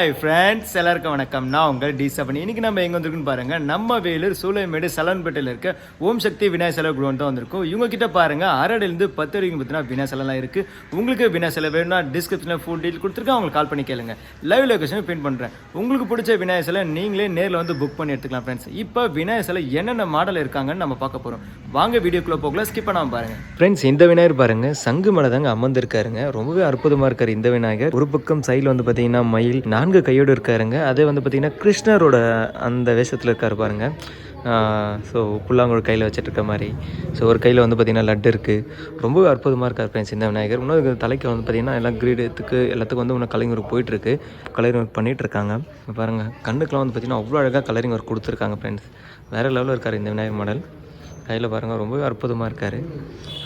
Hi friends எல்லாருக்கும் வணக்கம். நான் உங்கள் டி செவன். இன்னைக்கு நம்ம எங்கே வந்திருக்குன்னு பாருங்க. நம்ம வேலூர் சூளைமேடு சலன்பேட்டையில் இருக்க ஓம் சக்தி விநாயகர் செலவு குடோன் தான் வந்திருக்கும். இவங்க கிட்ட பாருங்க அரடிலிருந்து பத்து வரைக்கும் பார்த்தீங்கன்னா விநாயக செலலாம் இருக்குது உங்களுக்கு விநாயக செலவு வேணும்னா டிஸ்கிரிப்ஷனில் ஃபுல் டீல் கொடுத்துருக்கேன். அவங்களுக்கு கால் பண்ணி கேளுங்க. லைவ் லொக்கேஷன் பின் பண்ணுறேன் உங்களுக்கு பிடிச்ச விநாயக செலை நீங்களே நேரில் வந்து புக் பண்ணி எடுத்துக்கலாம் ஃப்ரெண்ட்ஸ் இப்போ விநாயகர் சிலை என்னென்ன மாடல் இருக்காங்கன்னு நம்ம பார்க்க போகிறோம் வாங்க வீடியோக்குள்ளே போகல ஸ்கிப் பண்ணாமல் பாருங்க. ஃப்ரெண்ட்ஸ் இந்த விநாயகர் பாருங்கள் சங்கு மலை தாங்க அமர்ந்திருக்காருங்க. ரொம்பவே அற்புதமாக இருக்கார் இந்த விநாயகர். ஒரு பக்கம் சைடில் வந்து பார்த்தீங்கன்னா மயில் நான்கு கையோடு இருக்காருங்க. அதே வந்து பார்த்தீங்கன்னா கிருஷ்ணரோட அந்த வேஷத்தில் இருக்கார் பாருங்க. ஸோ புல்லாங்குழல் கையில் வச்சுட்டு மாதிரி. ஸோ ஒரு கையில் வந்து பார்த்தீங்கன்னா லட்டு இருக்குது ரொம்ப அற்புதமாக இருக்கார் ஃப்ரெண்ட்ஸ் இந்த விநாயகர். இன்னொரு தலைக்கு வந்து பார்த்தீங்கன்னா எல்லாம் கிரீடத்துக்கு எல்லாத்துக்கும் வந்து இன்னும் கலைஞர் போயிட்டுருக்கு கலரிங் ஒர்க் பண்ணிகிட்ருக்காங்க பாருங்கள் இப்ப கண்ணுக்கெலாம் வந்து பார்த்தீங்கன்னா அவ்வளோ அழகாக கலரிங் ஒர்க் கொடுத்துருக்காங்க ஃப்ரெண்ட்ஸ் வேறு லெவலில் இருக்கார் இந்த விநாயகர் மாடல் கையில் பாருங்கள் ரொம்பவே அற்புதமாக இருக்கார்.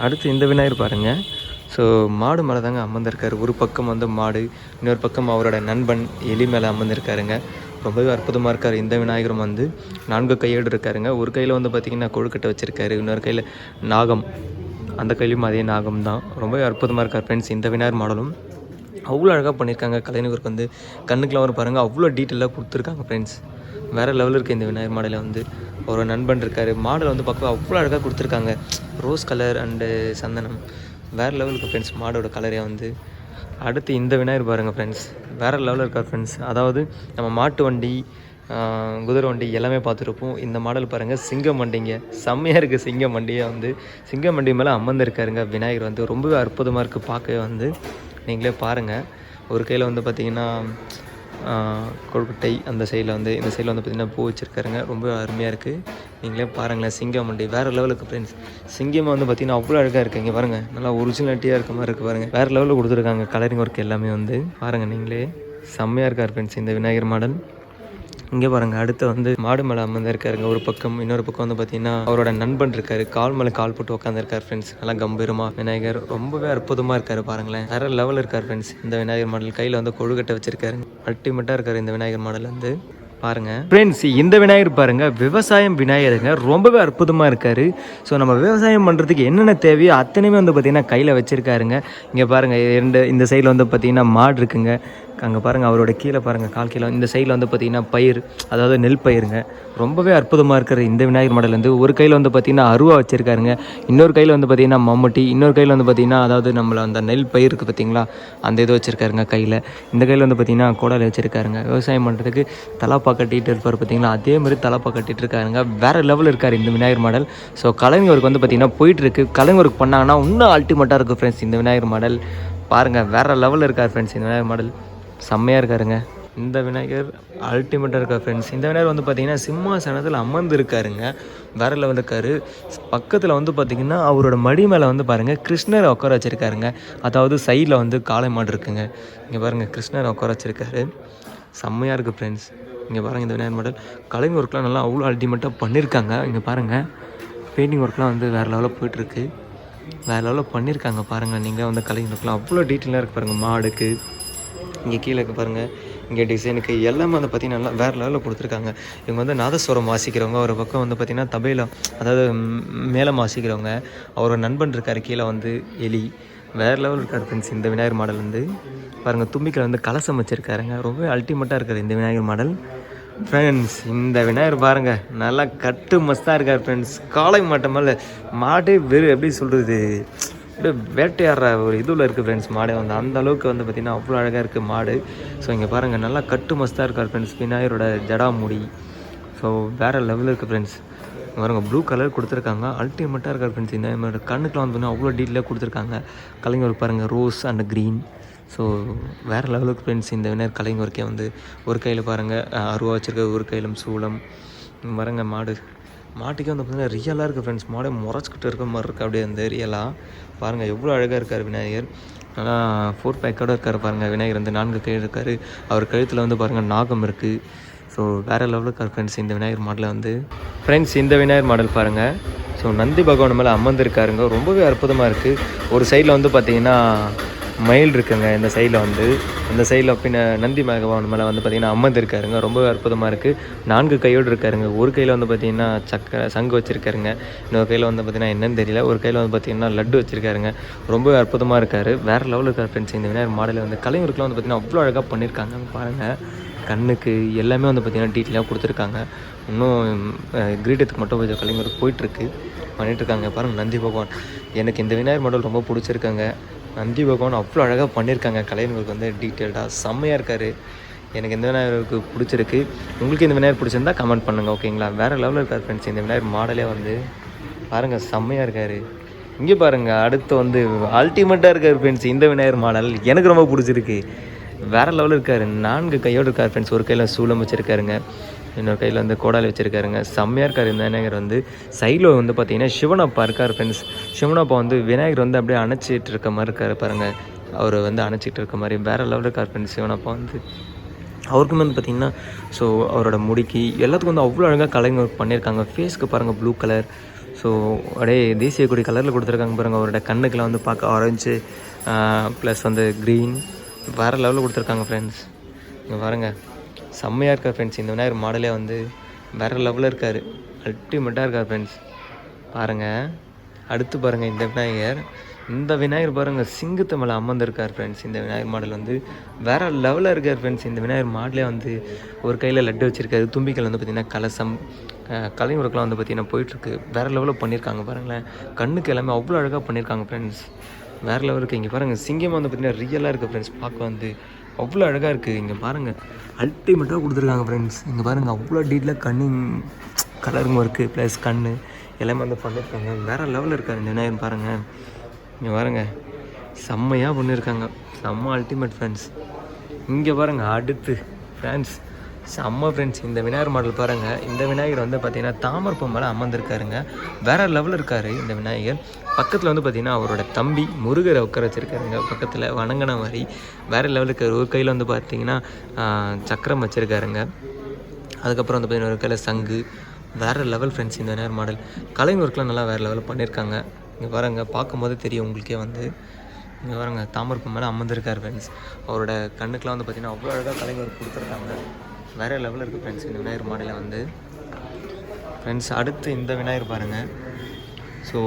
அடுத்து இந்த விநாயகர் பாருங்கள் ஸோ மாடு மேலே தாங்க அமர்ந்திருக்காரு. ஒரு பக்கம் வந்து மாடு இன்னொரு பக்கம் அவரோட நண்பன் எலி மேலே அமர்ந்திருக்காருங்க. ரொம்பவே அற்புதமாக இருக்கார். இந்த விநாயகரும் வந்து நான்கு கையோடு இருக்காருங்க. ஒரு கையில் வந்து பார்த்திங்கன்னா கொழுக்கட்டை வச்சுருக்காரு. இன்னொரு கையில் நாகம். அந்த கையிலையும் அதே நாகம் தான். ரொம்பவே அற்புதமாக இருக்கார் ஃப்ரெண்ட்ஸ் இந்த விநாயகர் மாடலும் அவ்வளோ அழகாக பண்ணியிருக்காங்க. கலைஞருக்கு வந்து கண்ணுக்கெலாம் ஒரு பாருங்கள் அவ்வளோ டீட்டெயிலாக கொடுத்துருக்காங்க ஃப்ரெண்ட்ஸ் வேறு லெவலில் இருக்குது இந்த விநாயகர் மாடலில் வந்து. ஒரு நண்பன் இருக்கார். மாடல் வந்து பார்க்க அவ்வளோ அழகாக கொடுத்துருக்காங்க. ரோஸ் கலர் அண்டு சந்தனம். வேறு லெவலுக்கு ஃப்ரெண்ட்ஸ் மாடோட கலரே வந்து அடுத்து இந்த விநாயகர் பாருங்கள் ஃப்ரெண்ட்ஸ் வேறு லெவலில் இருக்கார் ஃப்ரெண்ட்ஸ் அதாவது நம்ம மாட்டு வண்டி குதிரை வண்டி எல்லாமே பார்த்துருப்போம். இந்த மாடல் பாருங்கள் சிங்கம் வண்டிங்க செம்மையாக இருக்குது சிங்கம் வண்டியை வந்து. சிங்கம் வண்டி மேலே அமர்ந்திருக்காருங்க விநாயகர் வந்து. ரொம்பவே அற்புதமாக இருக்குது பார்க்கவே வந்து. நீங்களே பாருங்கள் ஒரு கையில் வந்து பார்த்திங்கன்னா கொழுக்கட்டை அந்த சைடில் வந்து இந்த சைடில் வந்து பார்த்திங்கன்னா பூ வச்சுருக்காருங்க. ரொம்ப அருமையாக இருக்குது நீங்களே பாருங்களேன் சிங்கம் வண்டி வேறு லெவலுக்கு ஃப்ரெண்ட்ஸ் சிங்கம் வந்து பார்த்திங்கன்னா அவ்வளோ அழகாக இருக்குது இங்கே பாருங்கள் நல்லா ஒரிஜினாலிட்டியாக இருக்க மாதிரி இருக்குது பாருங்கள் வேறு லெவலில் கொடுத்துருக்காங்க கலரிங் ஒர்க் எல்லாமே வந்து. பாருங்கள் நீங்களே. செம்மையாக இருக்கார் ஃப்ரெண்ட்ஸ் இந்த விநாயகர் மாடல் இங்கே பாருங்க அடுத்து வந்து மாடு மேலே அமர்ந்திருக்காருங்க ஒரு பக்கம் இன்னொரு பக்கம் வந்து பார்த்தீங்கன்னா அவரோட நண்பன் இருக்காரு. கால் மேலே கால் போட்டு உட்காந்துருக்காரு ஃப்ரெண்ட்ஸ் நல்லா கம்பீரமா. விநாயகர் ரொம்பவே அற்புதமாக இருக்காரு பாருங்களேன். வேற லெவல் இருக்கார் ஃப்ரெண்ட்ஸ் இந்த விநாயகர் மாடல் கையில் வந்து கொழுக்கட்டை வச்சிருக்காரு. அல்டிமேட்டாக இருக்காரு இந்த விநாயகர் மாடல் வந்து பாருங்க. ஃப்ரெண்ட்ஸ் இந்த விநாயகர் பாருங்க விவசாயம் விநாயகருங்க. ரொம்பவே அற்புதமாக இருக்காரு. ஸோ நம்ம விவசாயம் பண்ணுறதுக்கு என்னென்ன தேவையோ அத்தனையுமே வந்து பார்த்தீங்கன்னா கையில் வச்சிருக்காருங்க. இங்கே பாருங்க ரெண்டு இந்த சைடில் வந்து பார்த்தீங்கன்னா மாடு இருக்குங்க. அங்கே பாருங்கள் அவரோட கீழே பாருங்கள் கால் கீழே. இந்த சைடில் வந்து பார்த்தீங்கன்னா பயிர் அதாவது நெல் பயிருங்க. ரொம்பவே அற்புதமாக இருக்கிற இந்த விநாயகர் மாடல் வந்து ஒரு கையில் வந்து பார்த்தீங்கன்னா அருவா வச்சுருக்காருங்க. இன்னொரு கையில் வந்து பார்த்தீங்கன்னா மம்முட்டி இன்னொரு கையில் வந்து பார்த்தீங்கன்னா அதாவது நம்மளை அந்த நெல் பயிருக்கு பார்த்திங்களா பார்த்தீங்களா அந்த இது வச்சுருக்காருங்க கையில். இந்த கையில் வந்து பார்த்தீங்கன்னா கோடாலி வச்சுருக்காருங்க. விவசாயம் பண்ணுறதுக்கு தலாப்பா கட்டிகிட்டு இருப்பார் பார்த்தீங்களா அதே மாதிரி தலாப்பா கட்டிகிட்டு இருக்காருங்க. வேறு லெவல் இருக்கார் இந்த விநாயகர் மாடல். ஸோ கலைஞர் ஒர்க் வந்து பார்த்தீங்கன்னா போயிட்டுருக்கு கலைஞர் ஒர்க் பண்ணாங்கன்னா இன்னும் அல்டிமேட்டாக இருக்கும் ஃப்ரெண்ட்ஸ் இந்த விநாயகர் மாடல். பாருங்கள் வேறு லெவலில் இருக்கார் ஃப்ரெண்ட்ஸ் இந்த விநாயகர் மாடல். செம்மையாக இருக்காருங்க. இந்த விநாயகர் அல்டிமேட்டாக இருக்கா ஃப்ரெண்ட்ஸ் இந்த விநாயகர் வந்து பார்த்திங்கன்னா சிம்மாசனத்தில் அமர்ந்து இருக்காருங்க வேற லெவலில் இருக்காரு பக்கத்தில் வந்து பார்த்தீங்கன்னா அவரோட மடி மேலே வந்து பாருங்கள் கிருஷ்ணரை உட்கார வச்சிருக்காருங்க. அதாவது சைடில் வந்து காளை மாடு இருக்குங்க. இங்கே பாருங்கள் கிருஷ்ணரை உட்கார வச்சுருக்காரு. செம்மையாக இருக்குது ஃப்ரெண்ட்ஸ் இங்கே பாருங்கள் இந்த விநாயகர் மாடல். கலைஞர் ஒர்க்லாம் நல்லா அவ்வளோ அல்டிமேட்டாக பண்ணியிருக்காங்க இங்கே பாருங்கள் பெயிண்டிங் ஒர்க்லாம் வந்து வேறு லெவலில் போயிட்டுருக்கு. வேறு லெவலில் பண்ணியிருக்காங்க பாருங்கள் நீங்கள் வந்து கலைஞர் ஒர்க்லாம் அவ்வளோ டீட்டெயிலாக இருக்குது பாருங்கள் மாடுக்கு இங்கே கீழே பாருங்கள் இங்கே டிசைனுக்கு எல்லாமே வந்து பார்த்திங்கன்னா நல்லா வேறு லெவலில் கொடுத்துருக்காங்க. இவங்க வந்து நாதஸ்வரம் வாசிக்கிறவங்க ஒரு பக்கம் வந்து பார்த்திங்கன்னா தபையில் அதாவது மேலே வாசிக்கிறவங்க. அவரோட நண்பன் இருக்கார் கீழே வந்து எலி. வேறு லெவல் இருக்கார் ஃப்ரெண்ட்ஸ் இந்த விநாயகர் மாடல் வந்து. பாருங்கள் தும்பிக்கையில் வந்து கலசம் வச்சுருக்காருங்க. ரொம்ப அல்டிமேட்டாக இருக்கார் இந்த விநாயகர் மாடல். ஃப்ரெண்ட்ஸ் இந்த விநாயகர் பாருங்கள் நல்லா கட்டு மஸ்தாக இருக்கார் ஃப்ரெண்ட்ஸ் காலை மாட்டமல்ல மாட்டே வெறும் எப்படி சொல்கிறது அப்படியே வேட்டையாடுற ஒரு இதுவில் இருக்குது ஃப்ரெண்ட்ஸ் மாடே வந்து. அந்த அளவுக்கு வந்து பார்த்திங்கன்னா அவ்வளோ அழகாக இருக்குது மாடு. ஸோ இங்கே பாருங்கள் நல்லா கட்டு மஸ்தாக இருக்கார் ஃப்ரெண்ட்ஸ் விநாயகரோட ஜடாமுடி. ஸோ வேறு லெவலில் இருக்குது ஃப்ரெண்ட்ஸ் பாருங்க ப்ளூ கலர் கொடுத்துருக்காங்க. அல்டிமேட்டாக இருக்கார் ஃப்ரெண்ட்ஸ் இந்த மாதிரி கண்ணுக்குலாம் வந்து அவ்வளோ டீட்டெயிலாக கொடுத்துருக்காங்க. கலைஞர் பாருங்கள் ரோஸ் அண்ட் க்ரீன் ஸோ வேறு லெவலுக்கு ஃப்ரெண்ட்ஸ் இந்த விநாயகர் கலைஞருக்கே வந்து ஒரு கையில் பாருங்கள் அருவா வச்சுருக்க ஒரு கையிலும் சூளம். இங்க பாருங்க மாடு. மாட்டுக்கே வந்து பார்த்தீங்கன்னா ரியலாக இருக்குது ஃப்ரெண்ட்ஸ் மாடே முறைச்சிக்கிட்டு இருக்க மாதிரி இருக்குது அப்படியே அந்த ரியலாக பாருங்கள் எவ்வளோ அழகாக இருக்கார் விநாயகர். நல்லா ஃபோர் பேக்கோட இருக்கார் பாருங்கள் விநாயகர் வந்து நான்கு கை இருக்கார். அவர் கழுத்தில் வந்து பாருங்கள் நாகம் இருக்குது ஸோ வேறு லெவலுக்கு இருக்கார் ஃப்ரெண்ட்ஸ் இந்த விநாயகர் மாடலில் வந்து. ஃப்ரெண்ட்ஸ் இந்த விநாயகர் மாடல் பாருங்கள் ஸோ நந்தி பகவான் மேலே அமர்ந்திருக்காருங்க. ரொம்பவே அற்புதமாக இருக்குது ஒரு சைடில் வந்து பார்த்தீங்கன்னா மயில் இருக்குங்க இந்த சைடில் வந்து. இந்த சைடில் பின்ன நந்தி மேகவான் மேலே வந்து பார்த்திங்கன்னா அம்மந்து இருக்காருங்க. ரொம்ப அற்புதமாக இருக்குது நான்கு கையோடு இருக்காருங்க. ஒரு கையில் வந்து பார்த்திங்கன்னா சக்கரை சங்கு வச்சுருக்காருங்க. இன்னொரு கையில் வந்து பார்த்திங்கன்னா என்னன்னு தெரியல. ஒரு கையில் வந்து பார்த்திங்கன்னா லட்டு வச்சுருக்காருங்க. ரொம்ப அற்புதமாக இருக்கார். வேறு லெவலில் இருக்கார் ஃப்ரெண்ட்ஸ் இந்த விநாயகர் மாடலில் வந்து கலைஞருக்குலாம் வந்து பார்த்திங்கன்னா அவ்வளோ அழகாக பண்ணியிருக்காங்க பாருங்கள் கண்ணுக்கு எல்லாமே வந்து பார்த்திங்கன்னா டீட்டெயிலாக கொடுத்துருக்காங்க. இன்னும் கிரீடத்துக்கு மட்டும் கொஞ்சம் கலைஞருக்கு போயிட்டுருக்கு பண்ணிகிட்ருக்காங்க பாருங்கள் நந்தி பகவான். எனக்கு இந்த விநாயகர் மாடல் ரொம்ப பிடிச்சிருக்காங்க. நந்தி பகவான் அவ்வளோ அழகாக பண்ணியிருக்காங்க. கலைஞர்களுக்கு வந்து டீட்டெயில்டாக செம்மையாக இருக்கார். எனக்கு இந்த விநாயகருக்கு பிடிச்சிருக்கு. உங்களுக்கு இந்த விநாயகர் பிடிச்சிருந்தா கமெண்ட் பண்ணுங்கள் ஓகேங்களா? வேறு லெவலில் இருக்கார் ஃப்ரெண்ட்ஸ் இந்த விநாயகர் மாடலே வந்து பாருங்கள் செம்மையாக இருக்கார். இங்கே பாருங்கள் அடுத்து வந்து அல்டிமேட்டாக இருக்கார் ஃப்ரெண்ட்ஸ் இந்த விநாயகர் மாடல் எனக்கு ரொம்ப பிடிச்சிருக்கு. வேறு லெவலில் இருக்கார். நான்கு கையோடு இருக்கார் ஃப்ரெண்ட்ஸ் ஒரு கையில் சூளம் வச்சுருக்காருங்க. இன்னொரு கையில் வந்து கோடாலி வச்சுருக்காருங்க. செம்மையாக இருக்கார் இந்த விநாயகர் வந்து. சைடில் வந்து பார்த்தீங்கன்னா சிவனப்பா இருக்கார் ஃப்ரெண்ட்ஸ் சிவனப்பா வந்து விநாயகர் வந்து அப்படியே அணைச்சிட்டு இருக்க மாதிரி இருக்கார் பாருங்கள் அவர் வந்து அணைச்சிட்டு இருக்க மாதிரி வேறு லெவலில் இருக்கார் ஃப்ரெண்ட்ஸ் சிவனப்பா வந்து. அவருக்குமே வந்து பார்த்திங்கன்னா ஸோ அவரோட முடிக்கு எல்லாத்துக்கும் வந்து அவ்வளோ அழகாக கலைஞர் பண்ணியிருக்காங்க ஃபேஸ்க்கு பாருங்கள் ப்ளூ கலர் ஸோ அப்படியே தேசிய கொடி கலரில் கொடுத்துருக்காங்க பாருங்கள் அவரோட கண்ணுக்கெலாம் வந்து பார்க்க ஆரஞ்சு ப்ளஸ் வந்து க்ரீன் வேறு லெவலில் கொடுத்துருக்காங்க ஃப்ரெண்ட்ஸ் இங்கே பாருங்கள் செம்மையாக இருக்கார் ஃப்ரெண்ட்ஸ் இந்த விநாயகர் மாடலே வந்து வேறு லெவலில் இருக்கார். அல்டிமேட்டாக இருக்கார் ஃப்ரெண்ட்ஸ் பாருங்கள் அடுத்து பாருங்கள் இந்த விநாயகர். இந்த விநாயகர் பாருங்கள் சிங்கத்து மேலே அமர்ந்திருக்கார் ஃப்ரெண்ட்ஸ் இந்த விநாயகர் மாடல் வந்து வேறு லெவலில் இருக்கார் ஃப்ரெண்ட்ஸ் இந்த விநாயகர் மாடலே வந்து ஒரு கையில் லட்டு வச்சுருக்காரு. தும்பிக்கல் வந்து பார்த்திங்கன்னா கலசம் அஹ், வந்து பார்த்திங்கன்னா போயிட்டுருக்கு. வேறு லெவலில் பண்ணியிருக்காங்க பாருங்களேன். கண்ணுக்கு எல்லாமே அவ்வளோ அழகாக பண்ணியிருக்காங்க ஃப்ரெண்ட்ஸ் வேறு லெவலுக்கு இங்கே பாருங்கள் சிங்கம் வந்து பார்த்திங்கன்னா ரியலாக இருக்குது ஃப்ரெண்ட்ஸ் பார்க்க வந்து அவ்வளோ அழகாக இருக்குது இங்கே பாருங்கள் அல்டிமேட்டாக கொடுத்துருக்காங்க ஃப்ரெண்ட்ஸ் இங்கே பாருங்கள் அவ்வளோ டீட்டெயிலாக கண்ணிங் கலருங்க இருக்குது ப்ளஸ் கண் எல்லாமே வந்து பண்ணியிருக்காங்க வேறு லெவலில் இருக்காரு இந்த விநாயகர் பாருங்கள் இங்கே பாருங்க. செம்மையாக பண்ணியிருக்காங்க செம்ம அல்டிமேட் ஃப்ரெண்ட்ஸ் இங்கே பாருங்கள் அடுத்து ஃப்ரெண்ட்ஸ் செம்ம ஃப்ரெண்ட்ஸ் இந்த விநாயகர் மாடல் பாருங்கள் இந்த விநாயகர் வந்து பார்த்தீங்கன்னா தாமரப்பூ மேலே அமர்ந்திருக்காருங்க. வேறு லெவலில் இருக்கார் இந்த விநாயகர். பக்கத்தில் வந்து பார்த்தீங்கன்னா அவரோட தம்பி முருகரை உட்கார வச்சுருக்காருங்க பக்கத்தில் வணங்கின மாதிரி வேறு லெவலுக்கு ஒரு கையில் வந்து பார்த்தீங்கன்னா சக்கரம் வச்சுருக்காருங்க. அதுக்கப்புறம் வந்து பார்த்தீங்கன்னா ஒரு கையில் சங்கு. வேறு லெவல் ஃப்ரெண்ட்ஸ் இந்த விநாயகர் மாடல். கலைஞர் ஒர்க்லாம் நல்லா வேறு லெவலில் பண்ணியிருக்காங்க இங்கே வரங்க பார்க்கும்போது தெரியும் உங்களுக்கே வந்து. இங்கே வரங்க தாமரப்பு மேலே அமர்ந்திருக்கார் ஃப்ரெண்ட்ஸ் அவரோட கண்ணுக்கெலாம் வந்து பார்த்தீங்கன்னா அவ்வளோ அழகாக கலைஞர் கொடுத்துருக்காங்க. வேறு லெவலில் இருக்குது ஃப்ரெண்ட்ஸ் இந்த விநாயகர் மாடலில் வந்து. ஃப்ரெண்ட்ஸ் அடுத்து இந்த விநாயகர் பாருங்கள் ஸோ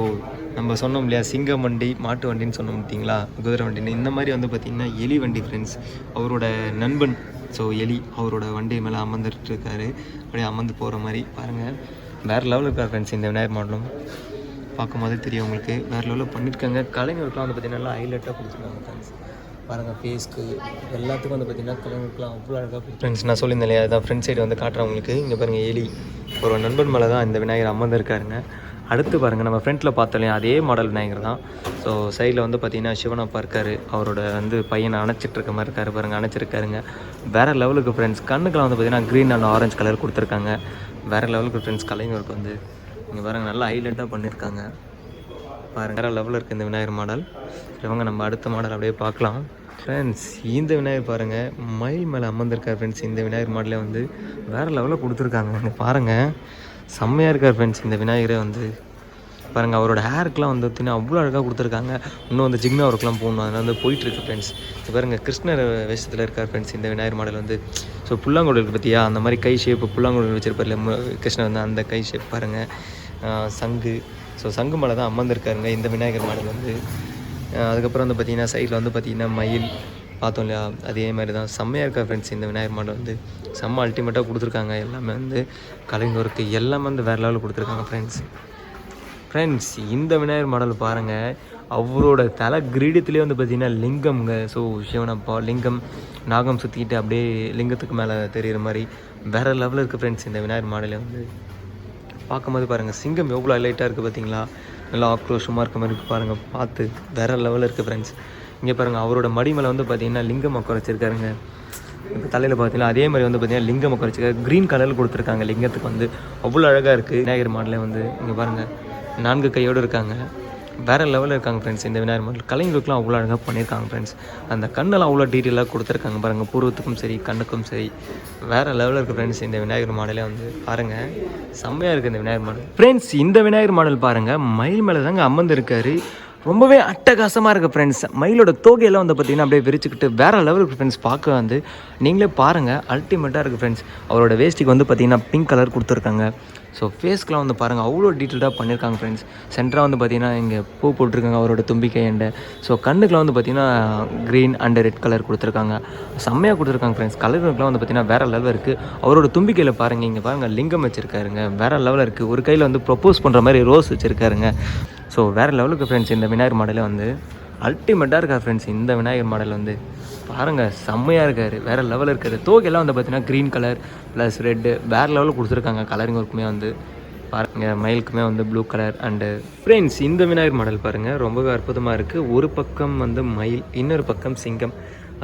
நம்ம சொன்னோம் இல்லையா சிங்க வண்டி மாட்டு வண்டின்னு சொன்னோம் பார்த்தீங்களா குதிரை வண்டின்னு. இந்த மாதிரி வந்து பார்த்திங்கன்னா எலி வண்டி ஃப்ரெண்ட்ஸ் அவரோட நண்பன் ஸோ எலி அவரோட வண்டி மேலே அமர்ந்துட்டு இருக்காரு. அப்படியே அமர்ந்து போகிற மாதிரி பாருங்கள் வேறு லெவலில் இருக்கார் ஃப்ரெண்ட்ஸ் இந்த விநாயகர் மாடலும்? பார்க்கும்போது தெரியும் உங்களுக்கு. வேறு லெவலில் பண்ணியிருக்காங்க கலைஞருக்குலாம் வந்து பார்த்திங்கன்னா நல்லா ஹைலைட்டாக கொடுத்துருக்காங்க ஃப்ரெண்ட்ஸ் பாருங்கள் ஃபேஸ்க்கு எல்லாத்துக்கும் வந்து பார்த்திங்கன்னா கலைஞருக்குலாம் அவ்வளோ அழகாக ஃப்ரெண்ட்ஸ் நான் சொல்லியிருந்தேன் இல்லையா அதான் ஃப்ரெண்ட் சைடு வந்து காட்டுறேன் உங்களுக்கு. இங்கே பாருங்கள் எலி. ஒரு நண்பன் மேலே தான் இந்த விநாயகர் அமர்ந்திருக்காருங்க. அடுத்து பாருங்கள் நம்ம ஃப்ரண்ட்டில் பார்த்தோம் அதே மாடல் விநாயகர் தான். ஸோ சைடில் வந்து பார்த்தீங்கன்னா சிவனப்பா இருக்கார். அவரோட வந்து பையனை அணைச்சிட்டு இருக்க மாதிரி இருக்காரு. பாருங்கள் அணைச்சிருக்காருங்க. வேறு லெவலுக்கு ஃப்ரெண்ட்ஸ் கண்ணுக்கெல்லாம் வந்து பார்த்தீங்கன்னா க்ரீன் அண்ட் ஆரஞ்சு கலர் கொடுத்துருக்காங்க. வேறு லெவலுக்கு ஃப்ரெண்ட்ஸ் கலைஞருக்கு வந்து இங்கே பாருங்கள் நல்லா ஹைலைட்டாக பண்ணியிருக்காங்க பாருங்கள் வேறு லெவலில் இருக்குது இந்த விநாயகர் மாடல் இவங்க நம்ம அடுத்த மாடல் அப்படியே பார்க்கலாம். ஃப்ரெண்ட்ஸ் இந்த விநாயகர் பாருங்கள் மயில் மேலே அமர்ந்திருக்கார் ஃப்ரெண்ட்ஸ் இந்த விநாயகர் மாடலே வந்து வேறு லெவலில் கொடுத்துருக்காங்க. இங்கே பாருங்கள் செம்மையாக இருக்கார் ஃப்ரெண்ட்ஸ் இந்த விநாயகரே வந்து பாருங்கள் அவரோட ஹேருக்குலாம் வந்து பார்த்தீங்கன்னா அவ்வளோ அழகாக கொடுத்துருக்காங்க. இன்னும் வந்து ஜிக்னா ஒர்க்லாம் போகணும். அதனால் வந்து போயிட்டுருக்கு ஃப்ரெண்ட்ஸ் இப்போ பாருங்கள் கிருஷ்ணர் வேஷத்தில் இருக்கார் ஃப்ரெண்ட்ஸ் இந்த விநாயகர் மாடல் வந்து ஸோ புல்லாங்குழல் பற்றியா பார்த்தியா அந்த மாதிரி கை ஷேப்பு புல்லாங்குழல் வச்சிருப்பார் இல்லை கிருஷ்ணர் வந்து அந்த கை ஷேப் பாருங்கள் சங்கு. ஸோ சங்கு மேலே தான் அமர்ந்திருக்காருங்க. இந்த விநாயகர் மாடல் வந்து அதுக்கப்புறம் வந்து பார்த்திங்கன்னா சைடில் வந்து பார்த்திங்கன்னா மயில். பார்த்தோம் இல்லையா? அதே மாதிரி தான் செம்மையாக இருக்கா ஃப்ரெண்ட்ஸ் இந்த விநாயகர் மாடல் வந்து செம்ம அல்டிமேட்டாக கொடுத்துருக்காங்க. எல்லாமே வந்து கலைஞருக்கு எல்லாமே வந்து வேறு லெவலில் கொடுத்துருக்காங்க ஃப்ரெண்ட்ஸ் ஃப்ரெண்ட்ஸ் இந்த விநாயகர் மாடல் பாருங்கள் அவரோட தலை கிரீடத்துலேயே வந்து பார்த்தீங்கன்னா லிங்கம்ங்க. ஸோ சிவனப்பா லிங்கம் நாகம் சுற்றிக்கிட்டு அப்படியே லிங்கத்துக்கு மேலே தெரிகிற மாதிரி வேறு லெவலில் இருக்குது ஃப்ரெண்ட்ஸ் இந்த விநாயகர் மாடலே வந்து. பார்க்கும்போது பாருங்கள் சிங்கம் எவ்வளோ ஹைலைட்டாக இருக்குது பார்த்தீங்களா? நல்லா ஆக்ரோஷமாக இருக்க மாதிரி இருக்குது பாருங்கள் பார்த்து வேறு லெவலில் இருக்குது ஃப்ரெண்ட்ஸ் இங்கே பாருங்கள் அவரோட மடி மேலே வந்து பார்த்தீங்கன்னா லிங்கம் குறைச்சிருக்காருங்க இப்போ தலையில் பார்த்தீங்கன்னா அதே மாதிரி வந்து பார்த்தீங்கன்னா லிங்கம் குறைச்சிருக்காரு க்ரீன் கலரில் கொடுத்துருக்காங்க. லிங்கத்துக்கு வந்து அவ்வளோ அழகாக இருக்குது விநாயகர் மாடலே வந்து இங்கே பாருங்கள் நான்கு கையோடு இருக்காங்க. வேறு லெவலில் இருக்காங்க ஃப்ரெண்ட்ஸ் இந்த விநாயகர் மாடல் கலைஞர்களுக்குலாம் அவ்வளோ அழகாக பண்ணியிருக்காங்க ஃப்ரெண்ட்ஸ் அந்த கண்ணெல்லாம் அவ்வளோ டீட்டெயிலாக கொடுத்துருக்காங்க பாருங்கள் பூர்வத்துக்கும் சரி கண்ணுக்கும் சரி. வேறு லெவலில் இருக்குது ஃப்ரெண்ட்ஸ் இந்த விநாயகர் மாடலே வந்து பாருங்கள் செம்மையாக இருக்குது இந்த விநாயகர் மாடல். ஃப்ரெண்ட்ஸ் இந்த விநாயகர் மாடல் பாருங்கள் மயில் மேலே தாங்க அமர்ந்திருக்காரு. ரொம்பவே அட்டகாசமாக இருக்குது ஃப்ரெண்ட்ஸ் மயிலோட தோகையெல்லாம் வந்து பார்த்தீங்கன்னா அப்படியே விரிச்சுக்கிட்டு வேறு லெவலுக்கு ஃப்ரெண்ட்ஸ் பார்க்க வந்து நீங்களே பாருங்கள் அல்டிமேட்டாக இருக்குது ஃப்ரெண்ட்ஸ் அவரோட வேஷ்டிக்கு வந்து பார்த்தீங்கன்னா பிங்க் கலர் கொடுத்துருக்காங்க. ஸோ ஃபேஸ்க்குலாம் வந்து பாருங்கள் அவ்வளோ டீட்டெயில்டாக பண்ணியிருக்காங்க ஃப்ரெண்ட்ஸ் சென்டராக வந்து பார்த்தீங்கன்னா இங்கே பூ போட்டிருக்காங்க அவரோட தும்பிக்கை எண்டை ஸோ கண்ணுக்குலாம் வந்து பார்த்தீங்கன்னா க்ரீன் அண்ட் ரெட் கலர் கொடுத்துருக்காங்க. செம்மையாக கொடுத்துருக்காங்க ஃப்ரெண்ட்ஸ் கலருக்குலாம் வந்து பார்த்தீங்கன்னா வேறு லெவல் இருக்குது அவரோட தும்பிக்கையில் பாருங்கள் இங்கே பாருங்கள் லிங்கம் வச்சுருக்காருங்க. வேறு லெவலில் இருக்குது ஒரு கையில் வந்து ப்ரொப்போஸ் பண்ணுற மாதிரி ரோஸ் வச்சுருக்காருங்க. ஸோ வேறு லெவலுக்கு ஃப்ரெண்ட்ஸ் இந்த விநாயகர் மாடலே வந்து அல்டிமேட்டாக இருக்கா ஃப்ரெண்ட்ஸ் இந்த விநாயகர் மாடல் வந்து பாருங்கள் செம்மையாக இருக்கார். வேறு லெவலில் இருக்காரு. தோகையெல்லாம் வந்து பார்த்தீங்கன்னா க்ரீன் கலர் ப்ளஸ் ரெட்டு வேறு லெவலில் கொடுத்துருக்காங்க. கலரிங் ஒர்க்குமே வந்து பாருங்க மயிலுக்குமே வந்து ப்ளூ கலர் அண்டு ஃப்ரெண்ட்ஸ் இந்த விநாயகர் மாடல் பாருங்கள் ரொம்பவே அற்புதமாக இருக்குது ஒரு பக்கம் வந்து மயில் இன்னொரு பக்கம் சிங்கம்.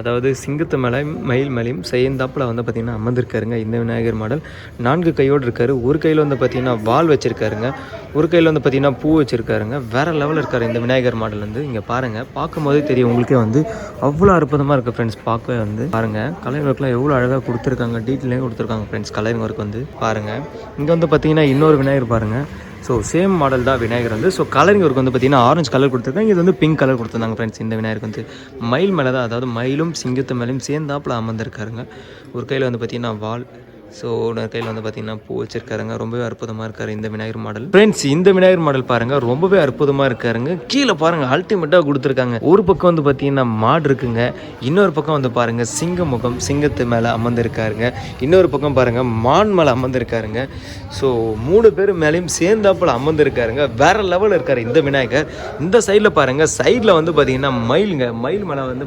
அதாவது சிங்கத்து மலை மயில் மலையும் செய்யந்தாப்பில் வந்து பார்த்திங்கன்னா அமர்ந்திருக்காருங்க. இந்த விநாயகர் மாடல். நான்கு கையோடு இருக்கார். ஒரு கையில் வந்து பார்த்திங்கன்னா வால் வச்சுருக்காருங்க. ஒரு கையில் வந்து பார்த்திங்கன்னா பூ வச்சுருக்காருங்க. வேறு லெவலில் இருக்கார் இந்த விநாயகர் மாடல் வந்து. இங்கே பாருங்கள் பார்க்கும்போதே தெரியும் உங்களுக்கே வந்து அவ்வளோ அற்புதமாக இருக்குது ஃப்ரெண்ட்ஸ் பார்க்கவே வந்து பாருங்கள் கலரிங் ஒர்க்லாம் எவ்வளோ அழகாக கொடுத்துருக்காங்க. டீட்டெயிலையும் கொடுத்துருக்காங்க ஃப்ரெண்ட்ஸ் கலரிங் ஒர்க் வந்து பாருங்கள் இங்கே வந்து பார்த்திங்கன்னா இன்னொரு விநாயகர் பாருங்கள் ஸோ சேம் மாடல் தான் விநாயகர் வந்து. ஸோ கலரிங் ஒர்க் வந்து பார்த்தீங்கன்னா ஆரஞ்சு கலர் கொடுத்துருக்காங்க. இது வந்து பிங்க் கலர் கொடுத்துருந்தாங்க ஃப்ரெண்ட்ஸ் இந்த விநாயகர் வந்து. மயில் மேலே தான் அதாவது மயிலும் சிங்கத்து மேலேயும் சேர்ந்தாப்பில் அமர்ந்திருக்காருங்க. ஒரு கையில் வந்து பார்த்தீங்கன்னா வால் ஸோ ஓனர் கையில் வந்து பார்த்தீங்கன்னா பூ வச்சிருக்காருங்க. ரொம்பவே அற்புதமாக இருக்காரு இந்த விநாயகர் மாடல். ஃப்ரெண்ட்ஸ் இந்த விநாயகர் மாடல் பாருங்க. ரொம்பவே அற்புதமாக இருக்காருங்க. கீழே பாருங்க அல்டிமேட்டாக கொடுத்துருக்காங்க. ஒரு பக்கம் வந்து பார்த்தீங்கன்னா மாடு இருக்குங்க. இன்னொரு பக்கம் வந்து பாருங்க சிங்க முகம் சிங்கத்து மேலே அமர்ந்திருக்காருங்க. இன்னொரு பக்கம் பாருங்க மான் மேலே அமர்ந்திருக்காருங்க. ஸோ மூணு பேர் மேலேயும் சேர்ந்தாப்பில் அமர்ந்திருக்காருங்க. வேற லெவலில் இருக்கார் இந்த விநாயகர். இந்த சைடில் பாருங்க சைடில் வந்து பார்த்தீங்கன்னா மயிலுங்க. மயில் மேலே வந்து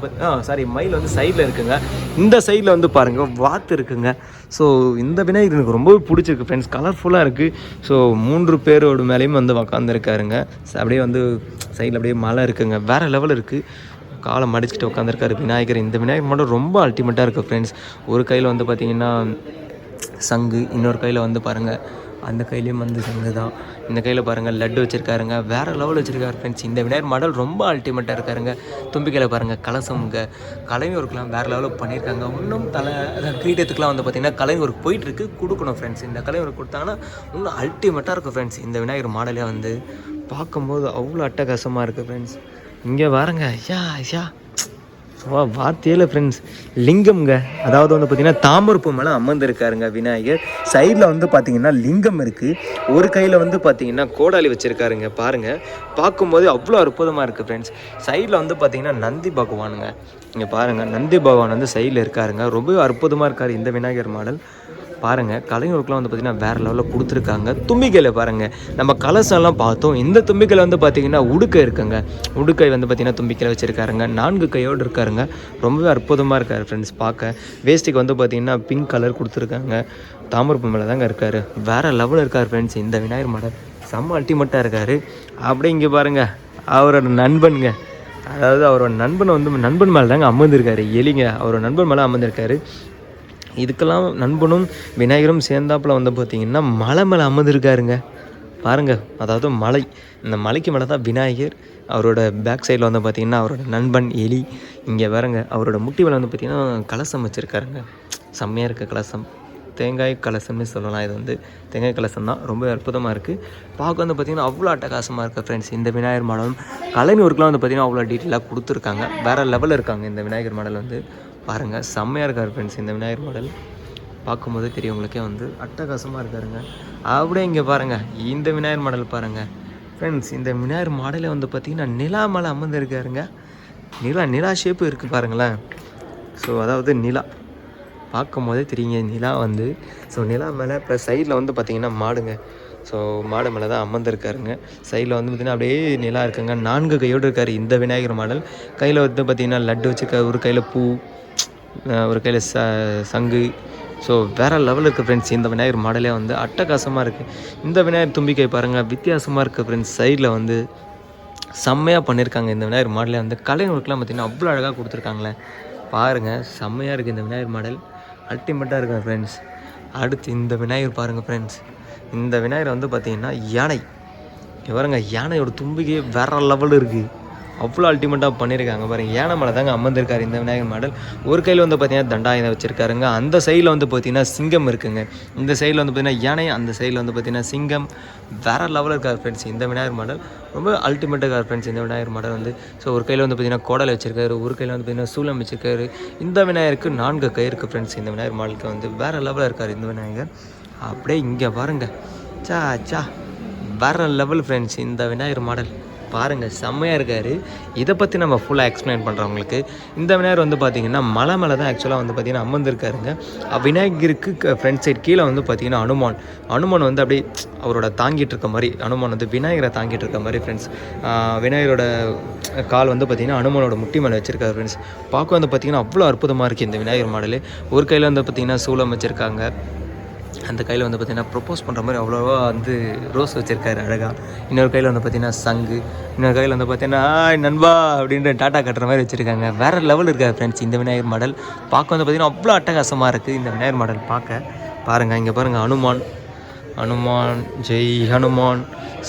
சாரி மயில் வந்து சைடில் இருக்குங்க. இந்த சைடில் வந்து பாருங்க வாத்து இருக்குங்க. ஸோ இந்த விநாயகர் எனக்கு ரொம்பவே பிடிச்சிருக்கு ஃப்ரெண்ட்ஸ் கலர்ஃபுல்லாக இருக்குது ஸோ மூன்று பேரோட மேலேயும் வந்து உக்காந்துருக்காருங்க. அப்படியே வந்து சைடில் அப்படியே மலை இருக்குங்க. வேறு லெவல் இருக்குது காலை மடிச்சுட்டு உட்காந்துருக்காரு விநாயகர். இந்த விநாயகர் மட்டும் ரொம்ப அல்டிமேட்டாக இருக்குது ஃப்ரெண்ட்ஸ் ஒரு கையில் வந்து பார்த்திங்கன்னா சங்கு. இன்னொரு கையில் வந்து பாருங்கள் அந்த கையிலையும் வந்து சங்கு தான். இந்த கையில் பாருங்கள் லட்டு வச்சுருக்காருங்க. வேறு லெவல் வச்சுருக்காரு ஃப்ரெண்ட்ஸ் இந்த விநாயகர் மாடல் ரொம்ப அல்டிமேட்டாக இருக்காருங்க. தும்பிக்கையில் பாருங்கள் கலசம்ங்க. கலை ஒர்க்லாம் வேறு லெவலில் பண்ணியிருக்காங்க இன்னும் தலை கிரீடத்துக்குலாம் வந்து பார்த்திங்கன்னா கலை ஒர்க் போயிட்டுருக்கு. கொடுக்கணும் ஃப்ரெண்ட்ஸ் இந்த கலை ஒர்க் கொடுத்தாங்கன்னா இன்னும் அல்டிமேட்டாக இருக்கும் ஃப்ரெண்ட்ஸ் இந்த விநாயகர் மாடலே வந்து பார்க்கும்போது அவ்வளோ அட்டகாசமாக இருக்குது ஃப்ரெண்ட்ஸ் இங்கே பாருங்க. ஐயா ஐயா ஸோ வார்த்தையில் ஃப்ரெண்ட்ஸ் லிங்கம்ங்க. அதாவது வந்து பார்த்தீங்கன்னா தாமரப்பூ மேலே அமர்ந்திருக்காருங்க விநாயகர். சைடில் வந்து பார்த்தீங்கன்னா லிங்கம் இருக்குது ஒரு கையில் வந்து பார்த்தீங்கன்னா கோடாலி வச்சுருக்காருங்க. பாருங்கள் பார்க்கும்போது அவ்வளோ அற்புதமாக இருக்குது ஃப்ரெண்ட்ஸ் சைடில் வந்து பார்த்தீங்கன்னா நந்தி பகவானுங்க. இங்கே பாருங்கள் நந்தி பகவான் வந்து சைடில் இருக்காருங்க. ரொம்பவே அற்புதமாக இருக்கார் இந்த விநாயகர் மாடல். பாருங்கள் கலைஞருக்குலாம் வந்து பார்த்திங்கன்னா வேறு லெவலில் கொடுத்துருக்காங்க. தும்பிக்கையில் பாருங்கள் நம்ம கலசம்லாம் பார்த்தோம். இந்த தும்பிக்கையில் வந்து பார்த்திங்கன்னா உடுக்கை இருக்குங்க. உடுக்கை வந்து பார்த்திங்கன்னா தும்பிக்கையில் வச்சுருக்காருங்க. நான்கு கையோடு இருக்காருங்க. ரொம்பவே அற்புதமாக இருக்கார் ஃப்ரெண்ட்ஸ் பார்க்க. வேஸ்ட்டுக்கு வந்து பார்த்திங்கன்னா பிங்க் கலர் கொடுத்துருக்காங்க. தாமரப்பு மேலே தாங்க இருக்கார். வேறு லெவலில் இருக்கார் ஃப்ரெண்ட்ஸ் இந்த விநாயகர் மாடல் செம்ம அல்டிமேட்டாக இருக்கார். அப்படியே இங்கே பாருங்கள் அவரோட நண்பனுங்க. அதாவது அவரோட நண்பன் வந்து நண்பன் மேலே தாங்க அமர்ந்திருக்காரு. எலிங்க அவரோட நண்பன் மேலே அமர்ந்திருக்காரு. இதுக்கெல்லாம் நண்பனும் விநாயகரும் சேர்ந்தாப்புல வந்து பார்த்திங்கன்னா மலை மேலே அமர்ந்துருக்காருங்க. பாருங்கள் அதாவது மலை. இந்த மலைக்கு மேலே தான் விநாயகர் அவரோட பேக் சைடில் வந்து பார்த்திங்கன்னா அவரோட நண்பன் எலி. இங்கே பாருங்க அவரோட முட்டி மேலே வந்து பார்த்திங்கன்னா கலசம் வச்சுருக்காருங்க. செம்மையாக இருக்க கலசம். தேங்காய் கலசம்னு சொல்லலாம். இது வந்து தேங்காய் கலசம் தான். ரொம்ப அற்புதமாக இருக்குது பார்க்க வந்து பார்த்திங்கன்னா அவ்வளோ அட்டகாசமாக இருக்குது ஃப்ரெண்ட்ஸ் இந்த விநாயகர் மாடலும். கலைஞர் வந்து பார்த்திங்கன்னா அவ்வளோ டீட்டெயிலாக கொடுத்துருக்காங்க. வேறு லெவலில் இருக்காங்க இந்த விநாயகர் மாடல் வந்து. பாருங்கள் செம்மையாக இருக்கார் ஃப்ரெண்ட்ஸ் இந்த விநாயகர் மாடல் பார்க்கும்போதே தெரியவங்களுக்கே வந்து அட்டகாசமாக இருக்காருங்க. அப்படியே இங்கே பாருங்கள் இந்த விநாயகர் மாடல் பாருங்கள் ஃப்ரெண்ட்ஸ் இந்த விநாயகர் மாடலே வந்து பார்த்திங்கன்னா நிலா மேலே அமர்ந்துருக்காருங்க. நிலா நிலா ஷேப்பு இருக்குது பாருங்களேன். ஸோ அதாவது நிலா. பார்க்கும் போதே தெரியுங்க நிலா வந்து ஸோ நிலா மேலே ப்ளஸ் சைடில் வந்து பார்த்திங்கன்னா மாடுங்க. ஸோ மாடு மேலே தான் அமர்ந்திருக்காருங்க. சைடில் வந்து பார்த்திங்கன்னா அப்படியே நிலா இருக்குங்க. நான்கு கையோடு இருக்கார் இந்த விநாயகர் மாடல். கையில் வந்து பார்த்திங்கன்னா லட்டு வச்சுருக்காரு. ஒரு கையில் பூ ஒரு கையில் ச சங்கு. ஸோ வேறு லெவலில் இருக்குது ஃப்ரெண்ட்ஸ் இந்த விநாயகர் மாடலே வந்து அட்டகாசமாக இருக்குது இந்த விநாயகர் தும்பிக்கை பாருங்கள் வித்தியாசமாக இருக்குது ஃப்ரெண்ட்ஸ் சைடில் வந்து செம்மையாக பண்ணியிருக்காங்க இந்த விநாயகர் மாடலே வந்து கலைஞருக்குலாம் பார்த்திங்கன்னா அவ்வளோ அழகாக கொடுத்துருக்காங்களே. பாருங்கள் செம்மையாக இருக்குது இந்த விநாயகர் மாடல். அல்டிமேட்டாக இருக்குது ஃப்ரெண்ட்ஸ் அடுத்து இந்த விநாயகர் பாருங்கள் ஃப்ரெண்ட்ஸ் இந்த விநாயகர் வந்து பார்த்திங்கன்னா யானை. இவருங்க பாருங்க யானையோட தும்பிக்கையே வேறு லெவல் இருக்குது அவ்வளோ அல்டிமேட்டாக பண்ணியிருக்காங்க பாருங்க. யானை மேலே தாங்க அமர்ந்திருக்காரு இந்த விநாயகர் மாடல். ஒரு கையில் வந்து பார்த்தீங்கன்னா தண்டாயுதம் வச்சிருக்காருங்க. அந்த சைடில் வந்து பார்த்தீங்கன்னா சிங்கம் இருக்குங்க. இந்த சைடில் வந்து பார்த்தீங்கன்னா யானை அந்த சைடில் வந்து பார்த்தீங்கன்னா சிங்கம். வேற லெவலில் இருக்கார் ஃப்ரெண்ட்ஸ் இந்த விநாயகர் மாடல். ரொம்ப அல்டிமேட்டாக இருக்கார் ஃப்ரெண்ட்ஸ் இந்த விநாயகர் மாடல் வந்து. ஸோ ஒரு கையில் வந்து பார்த்தீங்கன்னா கோடல் வச்சிருக்காரு. ஒரு கையில் வந்து பார்த்தீங்கன்னா சூலம் வச்சிருக்காரு. இந்த விநாயகருக்கு நான்கு கை இருக்குது ஃப்ரெண்ட்ஸ் இந்த விநாயகர் மாடலுக்கு வந்து. வேற லெவலில் இருக்கார் இந்த விநாயகர். அப்படியே இங்கே பாருங்க. சா சா வேற லெவல் ஃப்ரெண்ட்ஸ் இந்த விநாயகர் மாடல். பாருங்கள் செம்மையாக இருக்கார். இதை பற்றி நம்ம ஃபுல்லாக எக்ஸ்பிளைன் பண்ணுறோம் உங்களுக்கு. இந்த விநாயகர் வந்து பார்த்தீங்கன்னா மலை மேலே தான் ஆக்சுவலாக வந்து பார்த்தீங்கன்னா அமர்ந்திருக்காருங்க. விநாயகருக்கு ஃப்ரண்ட் சைடு கீழே வந்து பார்த்தீங்கன்னா அனுமான். அனுமான் வந்து அப்படியே அவரோட தாங்கிட்டு இருக்க மாதிரி அனுமான் வந்து விநாயகரை தாங்கிட்டு இருக்க மாதிரி ஃப்ரெண்ட்ஸ் விநாயகரோட கால் வந்து பார்த்தீங்கன்னா அனுமானோட முட்டி மேலே வச்சிருக்காரு ஃப்ரெண்ட்ஸ் பார்க்க வந்து பார்த்தீங்கன்னா அவ்வளோ அற்புதமாக இருக்குது இந்த விநாயகர் மாடல். ஒரு கையில் வந்து பார்த்தீங்கன்னா சூலம் வச்சுருக்காங்க. அந்த கையில் வந்து பார்த்தீங்கன்னா ப்ரொப்போஸ் பண்ணுற மாதிரி அவ்வளோவா வந்து ரோஸ் வச்சுருக்காரு அழகாக இன்னொரு கையில் வந்து பார்த்தீங்கன்னா சங்கு. இன்னொரு கையில் வந்து பார்த்தீங்கன்னா நண்பா அப்படின்ற டாட்டா கட்டுற மாதிரி வச்சுருக்காங்க. வேறு லெவல் இருக்காது ஃப்ரெண்ட்ஸ் இந்த விநாயகர் மாடல் பார்க்க வந்து பார்த்தீங்கன்னா அவ்வளோ அட்டகாசமாக இருக்குது இந்த விநாயகர் மாடல் பார்க்க. பாருங்கள் இங்கே பாருங்கள் அனுமான் அனுமான் ஜெய் ஹனுமான்.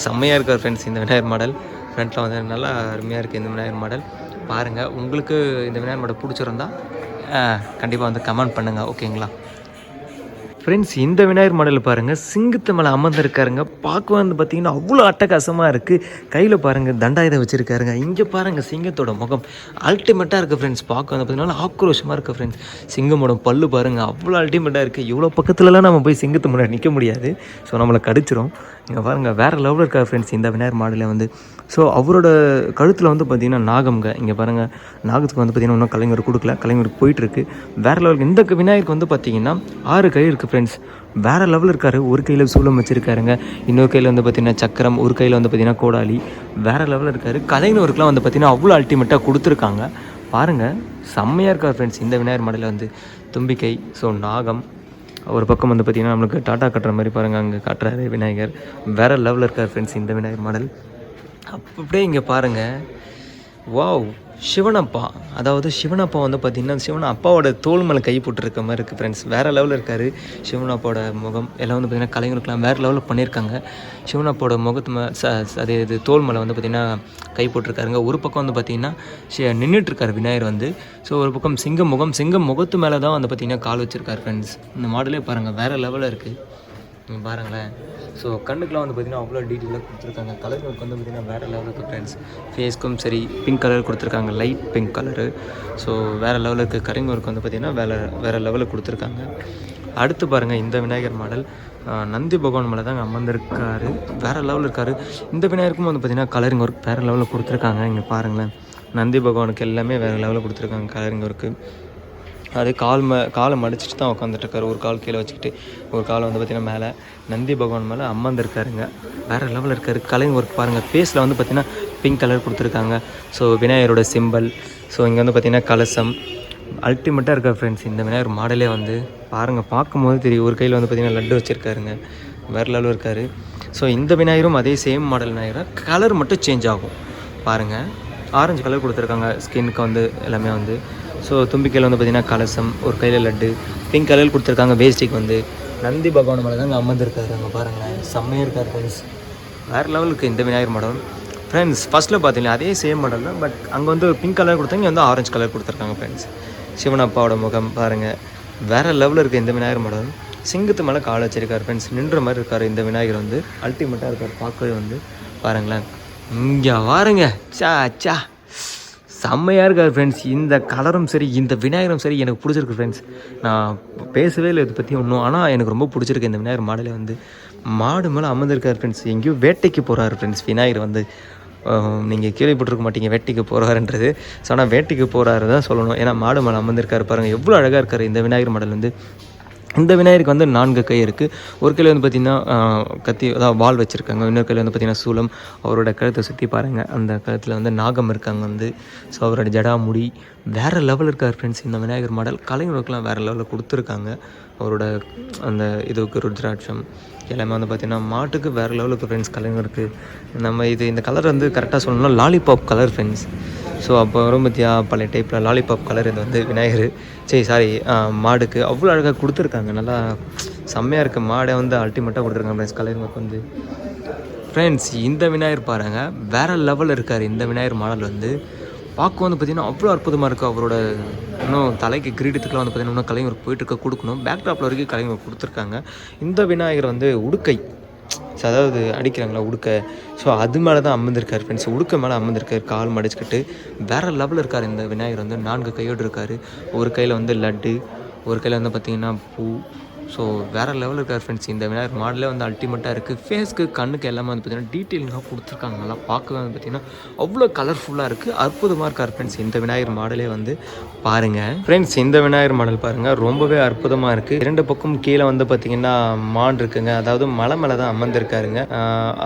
செம்மையாக இருக்கார் ஃப்ரெண்ட்ஸ் இந்த விநாயகர் மாடல். ஃப்ரெண்ட்டில் வந்து நல்லா அருமையாக இருக்குது இந்த விநாயகர் மாடல். பாருங்கள் உங்களுக்கு இந்த விநாயகர் மாடல் பிடிச்சிருந்தா கண்டிப்பாக வந்து கமெண்ட் பண்ணுங்கள் ஓகேங்களா? ஃப்ரெண்ட்ஸ் இந்த விநாயகர் மாடல் பாருங்கள் சிங்கத்து மேலே அமர்ந்திருக்காருங்க. பார்க்க வந்து பார்த்தீங்கன்னா அவ்வளோ அட்டகாசமாக இருக்குது கையில் பாருங்கள் தண்டாயுதம் வச்சுருக்காருங்க. இங்கே பாருங்கள் சிங்கத்தோட முகம். அல்டிமேட்டாக இருக்குது ஃப்ரெண்ட்ஸ் பார்க்க வந்து பார்த்தீங்கன்னா ஆக்ரோஷமாக இருக்குது ஃப்ரெண்ட்ஸ் சிங்கமோட பல்லு பாருங்கள் அவ்வளோ அல்டிமேட்டாக இருக்குது இவ்வளோ பக்கத்துலலாம் நம்ம போய் சிங்கத்து முன்னாடி நிற்க முடியாது. ஸோ நம்மளை கடிச்சிரும். இங்கே பாருங்கள் வேறு லெவலில் இருக்கா ஃப்ரெண்ட்ஸ் இந்த விநாயகர் மாடலில் வந்து ஸோ அவரோட கழுத்தில் வந்து பார்த்தீங்கன்னா நாகம்ங்க. இங்கே பாருங்கள் நாகத்துக்கு வந்து பார்த்தீங்கன்னா இன்னும் கலைஞர் கொடுக்கல. கலைஞருக்கு போயிட்டுருக்கு. வேறு லெவலுக்கு இந்த விநாயகருக்கு வந்து பார்த்தீங்கன்னா ஆறு கை இருக்குது ஃப்ரெண்ட்ஸ் வேறு லெவலில் இருக்கார். ஒரு கையில் சூலம் வச்சுருக்காருங்க. இன்னொரு கையில் வந்து பார்த்தீங்கன்னா சக்கரம். ஒரு கையில் வந்து பார்த்தீங்கன்னா கோடாலி. வேறு லெவலில் இருக்கார். கலைஞருக்குலாம் வந்து பார்த்தீங்கன்னா அவ்வளோ அல்டிமேட்டாக கொடுத்துருக்காங்க. பாருங்கள் செம்மையாக இருக்கார் ஃப்ரெண்ட்ஸ் இந்த விநாயகர் மாடலில் வந்து தும்பிக்கை ஸோ நாகம். ஒரு பக்கம் வந்து பார்த்திங்கன்னா நம்மளுக்கு டாட்டா கட்டுற மாதிரி பாருங்கள் அங்கே காட்டுறாரு விநாயகர். வேறு லெவலில் இருக்கார் ஃப்ரெண்ட்ஸ் இந்த விநாயகர் மாடல். அப்படியே இங்கே பாருங்கள் வாவ் சிவனப்பா. அதாவது சிவனப்பா வந்து பார்த்திங்கன்னா சிவன் அப்பாவோட தோல் மேலே கை போட்டுருக்க மாதிரி இருக்குது ஃப்ரெண்ட்ஸ் வேறு லெவலில் இருக்கார். சிவனப்பாவோட முகம் எல்லாம் வந்து பார்த்திங்கன்னா கலைஞருக்குலாம் வேறு லெவலில் பண்ணியிருக்காங்க சிவனப்பாவோட முகத்து மே அது இது தோல் மேலே வந்து பார்த்திங்கன்னா கை போட்டிருக்காருங்க. ஒரு பக்கம் வந்து பார்த்திங்கன்னா நின்றுட்டுருக்கார் விநாயகர் வந்து. ஸோ ஒரு பக்கம் சிங்கம் முகம் சிங்கம் முகத்து மேலே தான் வந்து பார்த்திங்கன்னா கால் வச்சுருக்கார் ஃப்ரெண்ட்ஸ் இந்த மாடலே பாருங்கள் வேறு லெவலில் இருக்குது நீங்கள் பாருங்களேன். ஸோ கண்ணுக்குலாம் வந்து பார்த்திங்கன்னா அவ்வளோ டீட்டெயிலாக கொடுத்துருக்காங்க. கலர் ஒர்க் வந்து பார்த்திங்கன்னா வேறு லெவலுக்கு ஃப்ரெண்ட்ஸ் ஃபேஸ்க்கும் சரி பிங்க் கலர் கொடுத்துருக்காங்க. லைட் பிங்க் கலரு ஸோ வேறு லெவலுக்கு கரிங் ஒர்க் வந்து பார்த்திங்கன்னா வேறு வேறு லெவலில் கொடுத்துருக்காங்க. அடுத்து பாருங்கள் இந்த விநாயகர் மாடல். நந்தி பகவான் மேலே தாங்க அமர்ந்திருக்காரு. வேறு லெவலில் இருக்காரு. இந்த விநாயகருக்கும் வந்து பார்த்திங்கன்னா கலரிங் ஒர்க் வேறு லெவலில் கொடுத்துருக்காங்க. இங்கே பாருங்களேன். நந்தி பகவானுக்கு எல்லாமே வேறு லெவலில் கொடுத்துருக்காங்க கலரிங் ஒர்க்கு அது கால் ம காலை மடிச்சிட்டு தான் உட்காந்துட்ருக்காரு ஒரு கால் கீழே வச்சுக்கிட்டு ஒரு கால் வந்து பார்த்திங்கன்னா மேலே. நந்தி பகவான் மேலே அமர்ந்திருக்காருங்க. வேறு லெவலில் இருக்காரு. கலை ஒர்க் பாருங்கள் ஃபேஸில் வந்து பார்த்திங்கன்னா பிங்க் கலர் கொடுத்துருக்காங்க. ஸோ விநாயகரோட சிம்பல் ஸோ இங்கே வந்து பார்த்திங்கன்னா கலசம். அல்டிமேட்டாக இருக்கார் ஃப்ரெண்ட்ஸ் இந்த விநாயகர் மாடலே வந்து பாருங்கள் பார்க்கும்போது தெரியும். ஒரு கையில் வந்து பார்த்திங்கன்னா லட்டு வச்சுருக்காருங்க. வேறு லெவலில் இருக்கார். ஸோ இந்த விநாயகரும் அதே சேம் மாடல் விநாயகராக கலர் மட்டும் சேஞ்ச் ஆகும். பாருங்கள் ஆரஞ்சு கலர் கொடுத்துருக்காங்க. ஸ்கின்னுக்கு வந்து எல்லாமே வந்து. ஸோ தும்பிக்கையில் வந்து பார்த்திங்கன்னா கலசம் ஒரு கையில் லட்டு பிங்க் கலரில் கொடுத்துருக்காங்க. வேஸ்டிக்கு வந்து நந்தி பகவான் மேலே அங்கே அமர்ந்திருக்காரு அங்கே பாருங்களேன். செம்மையாக இருக்கார் ஃப்ரெண்ட்ஸ் வேறு லெவலுக்கு இந்த விநாயகர் மாடல் ஃப்ரெண்ட்ஸ் ஃபஸ்ட்டில் பார்த்தீங்கன்னா அதே சேம் மாடல் தான் பட் அங்கே வந்து பிங்க் கலர் கொடுத்தாங்க இங்கே வந்து ஆரஞ்சு கலர் கொடுத்துருக்காங்க ஃப்ரெண்ட்ஸ் சிவனப்பாவோட முகம் பாருங்கள் வேறு லெவலில் இருக்குது இந்த விநாயகர் மாடல் சிங்கத்து மேலே கால் வச்சிருக்கார் ஃப்ரெண்ட்ஸ் நின்ற மாதிரி இருக்கார் இந்த விநாயகர் வந்து. அல்டிமேட்டாக இருக்கார் பார்க்கவே வந்து. பாருங்களேன். இங்கே வாருங்க. சா சா செம்மையாக இருக்கார் ஃப்ரெண்ட்ஸ் இந்த கலரும் சரி இந்த விநாயகரும் சரி எனக்கு பிடிச்சிருக்கு ஃப்ரெண்ட்ஸ் நான் பேசவே இல்லை இதை பற்றி ஒன்றும் ஆனால் எனக்கு ரொம்ப பிடிச்சிருக்கு இந்த விநாயகர் மாடலே வந்து மாடு மேலே அமர்ந்திருக்கார் ஃப்ரெண்ட்ஸ் எங்கேயோ வேட்டைக்கு போகிறாரு ஃப்ரெண்ட்ஸ் விநாயகர் வந்து நீங்கள் கேள்விப்பட்டிருக்க மாட்டீங்க வேட்டைக்கு போகிறாருன்றது ஸோ ஆனால் வேட்டைக்கு போகிறாரு தான் சொல்லணும். ஏன்னா மாடு மேலே அமர்ந்திருக்காரு பாருங்கள் எவ்வளோ அழகாக இருக்கார் இந்த விநாயகர் மாடல் வந்து. இந்த விநாயகருக்கு வந்து நான்கு கை இருக்குது ஒரு கையில் வந்து பார்த்திங்கன்னா கத்தி அதாவது வால் வச்சுருக்காங்க. இன்னொரு கையில் வந்து பார்த்திங்கன்னா சூலம் அவரோட கழுத்தை சுற்றி பாருங்கள் அந்த கழுத்தில் வந்து நாகம் இருக்காங்க வந்து. ஸோ அவரோட ஜடாமுடி வேறு லெவல் இருக்கார் ஃப்ரெண்ட்ஸ் இந்த விநாயகர் மாடல் கலைஞருக்குலாம் வேறு லெவலில் கொடுத்துருக்காங்க. அவரோட அந்த இதுக்கு ருத்ராட்சம் எல்லாமே வந்து பார்த்திங்கன்னா மாட்டுக்கு வேறு லெவலுக்கு ஃப்ரெண்ட்ஸ் கலைஞருக்கு. நம்ம இது இந்த கலர் வந்து கரெக்டாக சொல்லணும்னா லாலிபாப் கலர் ஃப்ரெண்ட்ஸ் ஸோ அப்போ வரும் பார்த்தியா பழைய டைப்பில் லாலிபாப் கலர் இது வந்து விநாயகர். சரி சாரி மாடுக்கு அவ்வளோ அழகாக கொடுத்துருக்காங்க. நல்லா செம்மையாக இருக்குது மாடை வந்து அல்டிமேட்டாக கொடுத்துருக்காங்க ஃப்ரெண்ட்ஸ் கலைஞருக்கு வந்து. ஃப்ரெண்ட்ஸ் இந்த விநாயகர் பாருங்கள் வேறு லெவலில் இருக்கார். இந்த விநாயகர் மாடல் வந்து பார்க்க வந்து பார்த்தீங்கன்னா அவ்வளோ அற்புதமாக இருக்குது அவரோட இன்னும் தலைக்கு கிரீடத்துக்குலாம் வந்து பார்த்தீங்கன்னா இன்னும் கலைஞர் போயிட்டு இருக்க. கொடுக்கணும். பேக்டாப்பில் வரைக்கும் கலைஞர் கொடுத்துருக்காங்க. இந்த விநாயகர் வந்து உடுக்கை. ஸோ அதாவது அடிக்கிறாங்களா உடுக்க. ஸோ அது மேலே தான் அமர்ந்திருக்கார் ஃப்ரெண்ட்ஸ் உடுக்க மேலே அமர்ந்திருக்கார் கால் மடிச்சுக்கிட்டு. வேறு லெவலில் இருக்கார் இந்த விநாயகர் வந்து நான்கு கையோடு இருக்கார். ஒரு கையில் வந்து லட்டு ஒரு கையில் வந்து பார்த்திங்கன்னா பூ ஸோ வேறு லெவலில் இருக்கார் ஃப்ரெண்ட்ஸ் இந்த விநாயகர் மாடலே வந்து அல்டிமேட்டாக இருக்குது ஃபேஸ்க்கு கண்ணுக்கு எல்லாமே வந்து பார்த்திங்கன்னா டீட்டெயிலாக கொடுத்துருக்காங்க. நல்லா பார்க்கவே வந்து பார்த்திங்கன்னா அவ்வளோ கலர்ஃபுல்லாக இருக்குது அற்புதமாக இருக்கார் ஃப்ரெண்ட்ஸ் இந்த விநாயகர் மாடலே வந்து பாருங்கள் ஃப்ரெண்ட்ஸ் இந்த விநாயகர் மாடல் பாருங்கள் ரொம்பவே அற்புதமாக இருக்குது இரண்டு பக்கம் கீழே வந்து பார்த்திங்கன்னா மான் இருக்குங்க. அதாவது மலை மேலே தான் அமர்ந்திருக்காருங்க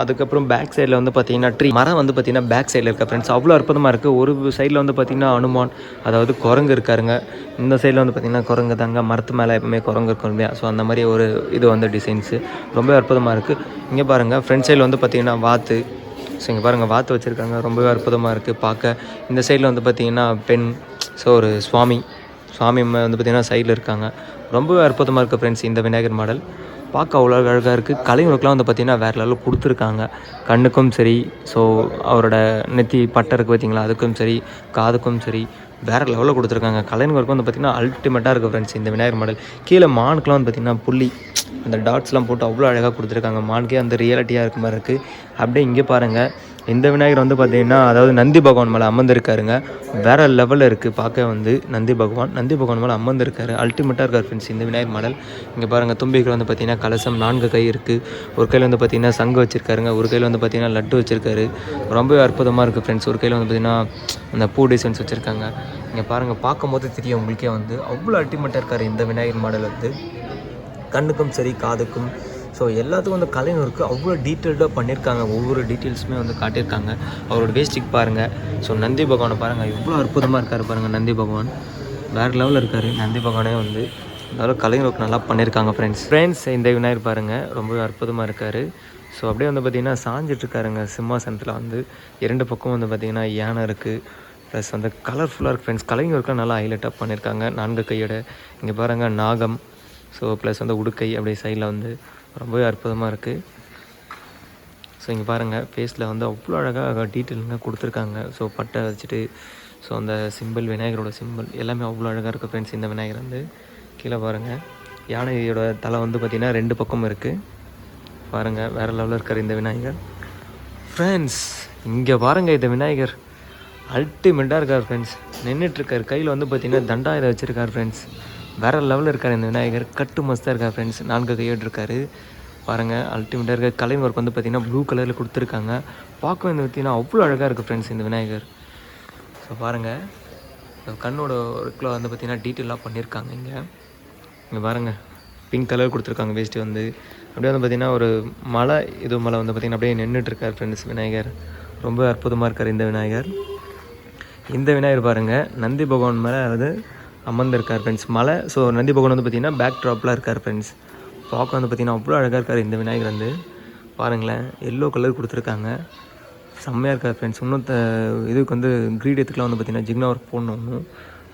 அதுக்கப்புறம் பேக் சைடில் வந்து பார்த்திங்கன்னா ட்ரீ மரம் வந்து பார்த்திங்கன்னா பேக் சைடில் இருக்கா ஃப்ரெண்ட்ஸ் அவ்வளோ அற்புதமாக இருக்குது ஒரு சைடில் வந்து பார்த்திங்கன்னா அனுமான் அதாவது குரங்கு இருக்காருங்க. இந்த சைடில் வந்து பார்த்திங்கன்னா குரங்கு தாங்க. மரத்து மேலே எப்பவுமே குரங்கு இருக்கும் இல்லையா? ஸோ அந்த மாதிரி ஒரு இது வந்து டிசைன்ஸு ரொம்ப அற்புதமாக இருக்குது இங்கே பாருங்கள் ஃப்ரண்ட் சைடில் வந்து பார்த்திங்கன்னா வாத்து. ஸோ இங்கே பாருங்கள் வாத்து வச்சுருக்காங்க. ரொம்பவே அற்புதமாக இருக்குது பார்க்க இந்த சைடில் வந்து பார்த்திங்கன்னா பெண் ஸோ ஒரு சுவாமி. சுவாமி வந்து பார்த்திங்கன்னா சைடில் இருக்காங்க. ரொம்பவே அற்புதமாக இருக்குது ஃப்ரெண்ட்ஸ் இந்த விநாயகர் மாடல். பார்க்க அவ்வளோ அழகாக இருக்குது கலைஞருக்குலாம் வந்து பார்த்திங்கன்னா வேறு லெவலில் கொடுத்துருக்காங்க. கண்ணுக்கும் சரி ஸோ அவரோட நெத்தி பட்டை இருக்குது பார்த்தீங்களா அதுக்கும் சரி காதுக்கும் சரி வேறு லெவலில் கொடுத்துருக்காங்க. கலைஞருக்கு வந்து பார்த்திங்கன்னா அல்டிமேட்டாக இருக்குது ஃப்ரெண்ட்ஸ் இந்த விநாயகர் மாடல் கீழே மானுக்கெலாம் வந்து பார்த்திங்கன்னா புள்ளி. அந்த டாட்ஸ்லாம் போட்டு அவ்வளோ அழகாக கொடுத்துருக்காங்க. மானுக்கே அந்த ரியாலிட்டியாக இருக்க மாதிரி இருக்குது அப்படியே இங்கே பாருங்கள் இந்த விநாயகர் வந்து பார்த்திங்கன்னா அதாவது நந்தி பகவான் மேலே அமர்ந்திருக்காருங்க. வேறு லெவலில் இருக்குது பார்க்க வந்து நந்தி பகவான். நந்தி பகவான் மேலே அமர்ந்திருக்காரு. அல்டிமேட்டாக இருக்கார் ஃப்ரெண்ட்ஸ் இந்த விநாயகர் மாடல். இங்கே பாருங்கள் தும்பிக்கில் வந்து பார்த்திங்கன்னா கலசம் நான்கு கை இருக்குது ஒரு கையில் வந்து பார்த்தீங்கன்னா சங்கு வச்சிருக்காருங்க. ஒரு கையில் வந்து பார்த்திங்கன்னா லட்டு வச்சுருக்காரு. ரொம்பவே அற்புதமாக இருக்குது ஃப்ரெண்ட்ஸ் ஒரு கையில் வந்து பார்த்திங்கன்னா அந்த பூ டிசைன்ஸ் வச்சுருக்காங்க. இங்கே பாருங்கள் பார்க்கும்போது தெரியும் உங்களுக்கே வந்து. அவ்வளோ அல்டிமேட்டாக இருக்கார் இந்த விநாயகர் மாடல் வந்து. கண்ணுக்கும் சரி காதுக்கும் ஸோ எல்லாத்துக்கும் வந்து கலைஞருக்கு அவ்வளோ டீட்டெயில்டாக பண்ணியிருக்காங்க ஒவ்வொரு டீட்டெயில்ஸுமே வந்து காட்டியிருக்காங்க. அவரோட வேஸ்டிக் பாருங்கள் ஸோ நந்தி பகவானை பாருங்கள் இவ்வளோ அற்புதமாக இருக்கார் பாருங்கள் நந்தி பகவான். வேறு லெவலில் இருக்கார் நந்தி பகவானே வந்து. அதோட கலைஞருக்கு நல்லா பண்ணியிருக்காங்க ஃப்ரெண்ட்ஸ் ஃப்ரெண்ட்ஸ் இந்த விநாயகர் பாருங்கள் ரொம்பவே அற்புதமாக இருக்கார். ஸோ அப்படியே வந்து பார்த்திங்கன்னா சாஞ்சிட்ருக்காருங்க. சிம்மாசனத்தில் வந்து இரண்டு பக்கம் வந்து பார்த்திங்கன்னா யானை இருக்குது ப்ளஸ் வந்து கலர்ஃபுல்லாக இருக்குது ஃப்ரெண்ட்ஸ் கலைஞருக்குலாம் நல்லா ஹைலைட்டாக பண்ணியிருக்காங்க நான்கு கையோட. இங்கே பாருங்கள் நாகம். ஸோ ப்ளஸ் வந்து உடுக்கை அப்படியே சைடில் வந்து ரொம்பவே அற்புதமாக இருக்குது ஸோ இங்கே பாருங்கள் ஃபேஸில் வந்து அவ்வளோ அழகாக டீட்டெயிலுங்க கொடுத்துருக்காங்க. ஸோ பட்டை வச்சுட்டு ஸோ அந்த சிம்பிள் விநாயகரோட சிம்பிள் எல்லாமே அவ்வளோ அழகாக இருக்குது ஃப்ரெண்ட்ஸ் இந்த விநாயகர் வந்து கீழே பாருங்கள் யானையோட தலை வந்து பார்த்திங்கன்னா ரெண்டு பக்கம் இருக்குது பாருங்கள் வேறு லெவலில் இருக்கார் இந்த விநாயகர். ஃப்ரெண்ட்ஸ் இங்கே பாருங்கள் இந்த விநாயகர் அல்டிமேட்டாக இருக்கார் ஃப்ரெண்ட்ஸ் நின்றுட்டுருக்கார் கையில் வந்து பார்த்தீங்கன்னா தண்டாயுதம் வச்சுருக்கார் ஃப்ரெண்ட்ஸ் வேறு லெவலில் இருக்கார் இந்த விநாயகர். கட்டு மஸ்தாக இருக்கார் ஃப்ரெண்ட்ஸ் நான்கு கையோடு இருக்கார். பாருங்கள் அல்டிமேட்டாக இருக்க கலை ஒர்க் வந்து பார்த்தீங்கன்னா ப்ளூ கலரில் கொடுத்துருக்காங்க. பார்க்க வந்து பார்த்தீங்கன்னா அவ்வளோ அழகாக இருக்குது ஃப்ரெண்ட்ஸ் இந்த விநாயகர். ஸோ பாருங்கள் கண்ணோட ஒர்க்கில் வந்து பார்த்திங்கன்னா டீட்டெயிலாக பண்ணியிருக்காங்க இங்கே. இங்கே பாருங்கள் பிங்க் கலர் கொடுத்துருக்காங்க வேஸ்ட்டு வந்து. அப்படியே வந்து பார்த்திங்கன்னா ஒரு மலை இது மலை வந்து பார்த்திங்கன்னா அப்படியே நின்றுட்டுருக்கார் ஃப்ரெண்ட்ஸ் விநாயகர். ரொம்ப அற்புதமாக இருக்கார் இந்த விநாயகர். இந்த விநாயகர் பாருங்கள் நந்தி பகவான் மேலே அதாவது அமர்ந்திருக்கார் ஃப்ரெண்ட்ஸ் மலை ஸோ நந்தி பகவான் வந்து பார்த்திங்கன்னா பேக் ட்ராப்பில் இருக்கார் ஃப்ரெண்ட்ஸ் பார்க்க வந்து பார்த்திங்கன்னா அவ்வளோ அழகாக இருக்கார் இந்த விநாயகர் வந்து. பாருங்களேன் எல்லோ கலர் கொடுத்துருக்காங்க. செம்மையாக இருக்கார் ஃப்ரெண்ட்ஸ் இன்னும் த இதுக்கு வந்து கிரீடியத்துக்குலாம் வந்து பார்த்திங்கன்னா ஜிக்னா ஒர்க் போடணும் இன்னும்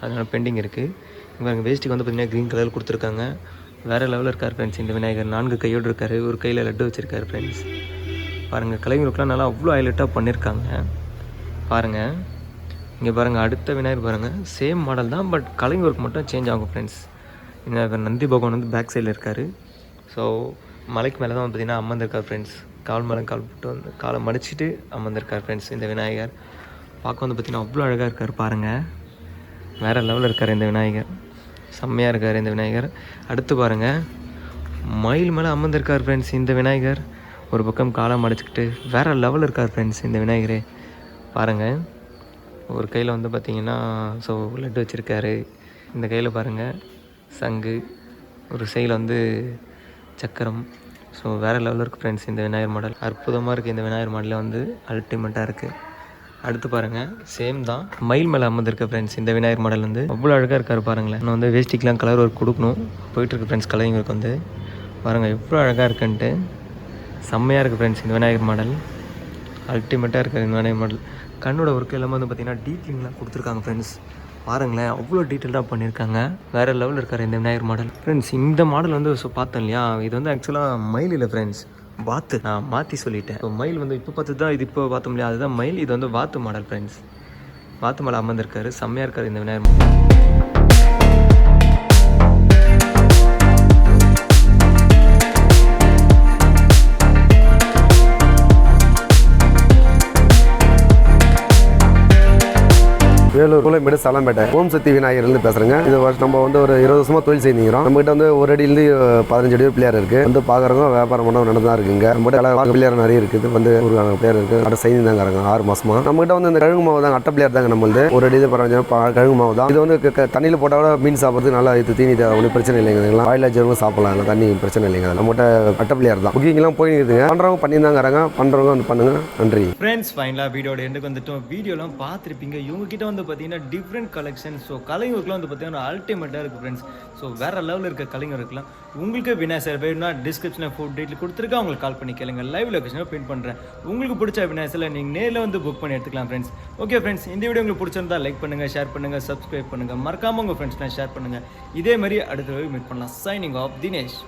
அதனால் பெண்டிங் இருக்குது இவங்க வேஸ்ட்டுக்கு வந்து பார்த்திங்கன்னா க்ரீன் கலர் கொடுத்துருக்காங்க. வேறு லெவலில் இருக்கார் ஃப்ரெண்ட்ஸ் இந்த விநாயகர். நான்கு கையோடு இருக்கார். ஒரு கையில் லட்டு வச்சுருக்காரு ஃப்ரெண்ட்ஸ் பாருங்கள் கலைஞர்களுக்குலாம் நல்லா அவ்வளோ ஹைலைட்டாக பண்ணியிருக்காங்க பாருங்கள் இங்கே பாருங்கள் அடுத்த விநாயகர் பாருங்கள் சேம் மாடல் தான் பட் கலைஞருக்கு மட்டும் சேஞ்ச் ஆகும் ஃப்ரெண்ட்ஸ் இங்கே நந்தி பகவான் வந்து பேக் சைடில் இருக்கார். ஸோ மலைக்கு மேலே தான் வந்து பார்த்திங்கன்னா அமர்ந்திருக்கார் ஃப்ரெண்ட்ஸ் கால் மேலே கால் போட்டு வந்து காலை மடிச்சிட்டு அமர்ந்திருக்கார் ஃப்ரெண்ட்ஸ் இந்த விநாயகர். பார்க்க வந்து பார்த்திங்கன்னா அவ்வளோ அழகாக இருக்கார் பாருங்கள் வேறு லெவலில் இருக்கார் இந்த விநாயகர். செம்மையாக இருக்கார் இந்த விநாயகர். அடுத்து பாருங்கள் மயில் மேலே அமர்ந்திருக்கார் ஃப்ரெண்ட்ஸ் இந்த விநாயகர். ஒரு பக்கம் காலம் அடைச்சிக்கிட்டு வேறு லெவலில் இருக்கார் ஃப்ரெண்ட்ஸ் இந்த விநாயகரே. பாருங்கள் ஒரு கையில் வந்து பார்த்திங்கன்னா ஸோ லட்டு வச்சுருக்காரு. இந்த கையில் பாருங்கள் சங்கு ஒரு சைடில் வந்து சக்கரம். ஸோ வேறு லெவலில் இருக்குது ஃப்ரெண்ட்ஸ் இந்த விநாயகர் மாடல். அற்புதமாக இருக்குது இந்த விநாயகர் மாடலில் வந்து அல்டிமேட்டாக இருக்குது அடுத்து பாருங்கள் சேம் தான். மயில் மேலே அமர்ந்திருக்க ஃப்ரெண்ட்ஸ் இந்த விநாயகர் மாடல் வந்து. அவ்வளோ அழகாக இருக்கார் பாருங்களேன். இன்னும் வந்து வேஸ்டிக்கெலாம் கலர் ஒர்க் கொடுக்கணும். போயிட்டுருக்கு ஃப்ரெண்ட்ஸ் கலைஞருக்கு வந்து. பாருங்கள் எவ்வளோ அழகாக இருக்குன்ட்டு. செம்மையாக இருக்குது ஃப்ரெண்ட்ஸ் இந்த விநாயகர் மாடல். அல்டிமேட்டாக இருக்குது இந்த விநாயகர் மாடல். கண்ணோட ஒர்க் எல்லாமே வந்து பார்த்தீங்கன்னா டீட்டெயிலிங்லாம் கொடுத்துருக்காங்க ஃப்ரெண்ட்ஸ் பாருங்களேன் அவ்வளோ டீட்டெயில்டாக பண்ணியிருக்காங்க வேறு லெவலில் இருக்கார் இந்த விநாயகர் மாடல். ஃப்ரெண்ட்ஸ் இந்த மாடல் வந்து ஸோ பார்த்தேன் இல்லையா? இது வந்து ஆக்சுவலாக மயில் இல்லை ஃப்ரெண்ட்ஸ் வாத்து. நான் மாற்றி சொல்லிட்டேன். இப்போ மயில் வந்து இப்போ பார்த்து தான் இது இப்போ பார்த்தோம் இல்லையா அதுதான் மயில் இது வந்து வாத்து மாடல் ஃப்ரெண்ட்ஸ் வாத்து மாடல் அமர்ந்திருக்காரு. செம்மையாக இருக்கார் இந்த விநாயகர் மாடல். வேலூர் கூலமேடு சலம்பேட்டை. ஓம் சக்தி விநாயகர்லேருந்து பேசுகிறேங்க இது நம்ம வந்து ஒரு இருபது வருஷமாக தொழில் செய்திருக்கிறோம் நம்மகிட்ட வந்து ஒரு அடியிலேருந்து பதினஞ்சு அடி பிள்ளையார் இருக்குது வந்து பார்க்குறவங்க வியாபாரம் பண்ண நடந்து தான் இருக்குங்க. நம்மகிட்ட அழகாக பிள்ளையார் நிறைய இருக்குது. வந்து ஒரு பிள்ளையார் இருக்குது அடை செய்து தாங்க இருக்காங்க ஆறு மாசமா. நம்மகிட்ட வந்து இந்த கழுகு மாவு தாங்க அட்டை பிள்ளையார் தாங்க நம்ம வந்து. ஒரு அடி பரவாயில்ல கழுகு மாவு தான். இது வந்து க- தண்ணியில் போட்டால் கூட மீன் சாப்பிட்றதுக்கு நல்லா இது தீனி ஒன்றும் பிரச்சனை இல்லைங்க. இதெல்லாம் வாயில் சாப்பிடலாம். தண்ணி பிரச்சனை இல்லைங்க. நம்மகிட்ட அட்டை பிள்ளையார் தான். புக்கிங்லாம் போய் இருக்குதுங்க பண்ணுறவங்க பண்ணி தாங்க இருக்காங்க. பண்ணுறவங்க வந்து பண்ணுங்க. நன்றி. ஃப்ரெண்ட்ஸ் ஃபைனலாக வீடியோட எண்டுக்கு வந்துட்டோம். வீடியோலாம் பார்த்துருப்பீங்க. இவங்க கிட்ட வந்து பார்த்தீங்கன்னா டிஃப்ரெண்ட் கலெக்ஷன் ஸோ கலைஞருக்குலாம் வந்து பார்த்தீங்கன்னா அல்டிமேட்டாக இருக்குது ஃப்ரெண்ட்ஸ் ஸோ வேறு லெவலில் இருக்க கலைஞருக்குலாம் உங்களுக்கு விநாயகர் வேணும்னா டிஸ்கிரிப்ஷனில் ஃபுட் டீட்டில் கொடுத்துருக்கா உங்களுக்கு கால் பண்ணி கேளுங்க. லைவ் லொகேஷனில் பின் பண்ணுறேன் உங்களுக்கு பிடிச்ச விநாயகரில் நீங்கள் நேரில் வந்து புக் பண்ணி எடுத்துக்கலாம் ஃப்ரெண்ட்ஸ் ஓகே ஃப்ரெண்ட்ஸ் இந்த வீடியோ உங்களுக்கு பிடிச்சிருந்தா லைக் பண்ணுங்கள் ஷேர் பண்ணுங்கள் சப்ஸ்கிரைப் பண்ணுங்கள் மறக்காமல் உங்கள் ஃப்ரெண்ட்ஸ்லாம் ஷேர் பண்ணுங்கள் இதே மாதிரி அடுத்த மீட் பண்ணலாம். Signing off Dinesh